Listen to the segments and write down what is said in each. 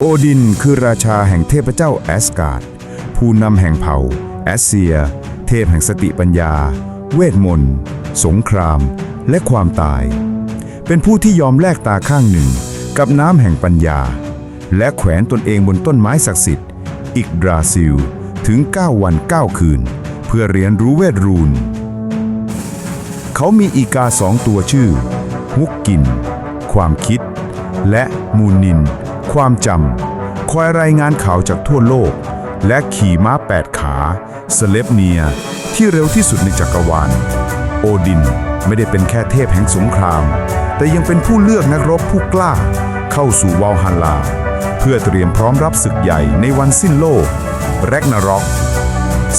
โอดินคือราชาแห่งเทพเจ้าแอสการ์ดผู้นำแห่งเผ่า แอสเซีย เทพแห่งสติปัญญา เวทมนต์ สงคราม และความตาย เป็นผู้ที่ยอมแลกตาข้างหนึ่ง กับน้ำแห่งปัญญา และแขวนตนเองบนต้นไม้ศักดิ์สิทธิ์ อิกดราซิล ถึง 9 วัน 9 คืน เพื่อเรียนรู้เวทรูน เขามีอีกาสองตัวชื่อฮุกกิน ความคิด และมูนิน ความจำคอยรายงานข่าวจากทั่วโลก และขี่ม้าแปดขาสเลปเนีย ที่เร็วที่สุดในจักรวาล โอดินไม่ได้เป็นแค่เทพแห่งสงคราม แต่ยังเป็นผู้เลือกนักรบผู้กล้า เข้าสู่วาลฮัลลา เพื่อเตรียมพร้อมรับศึกใหญ่ในวันสิ้นโลก แรกนารอก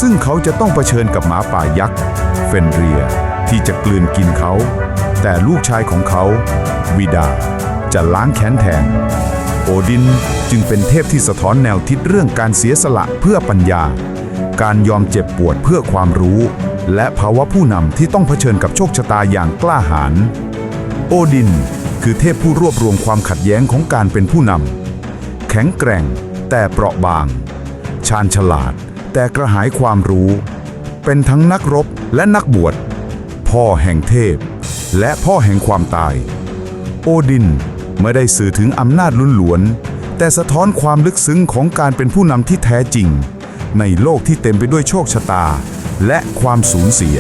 ซึ่งเขาจะต้องเผชิญกับหมาป่ายักษ์เฟนเรีย ที่จะกลืนกินเขา แต่ลูกชายของเขา วิดา จะล้างแค้นแทน โอดินจึงเป็นเทพที่สะท้อนแนวทิศเรื่องการเสียสละเพื่อปัญญา การยอมเจ็บปวดเพื่อความรู้ และภาวะผู้นำที่ต้องเผชิญกับโชคชะตาอย่างกล้าหาญ โอดิน คือเทพผู้รวบรวมความขัดแย้งของการเป็นผู้นำ แข็งแกร่ง แต่เปราะบาง ชาญฉลาด แต่กระหายความรู้ เป็นทั้งนักรบและนักบวช พ่อแห่งเทพ และพ่อแห่งความตาย โอดิน ไม่ได้สื่อถึงอำนาจลุ้นหลวน แต่สะท้อนความลึกซึ้งของการเป็นผู้นำที่แท้จริง ในโลกที่เต็มไปด้วยโชคชะตา และความสูญเสีย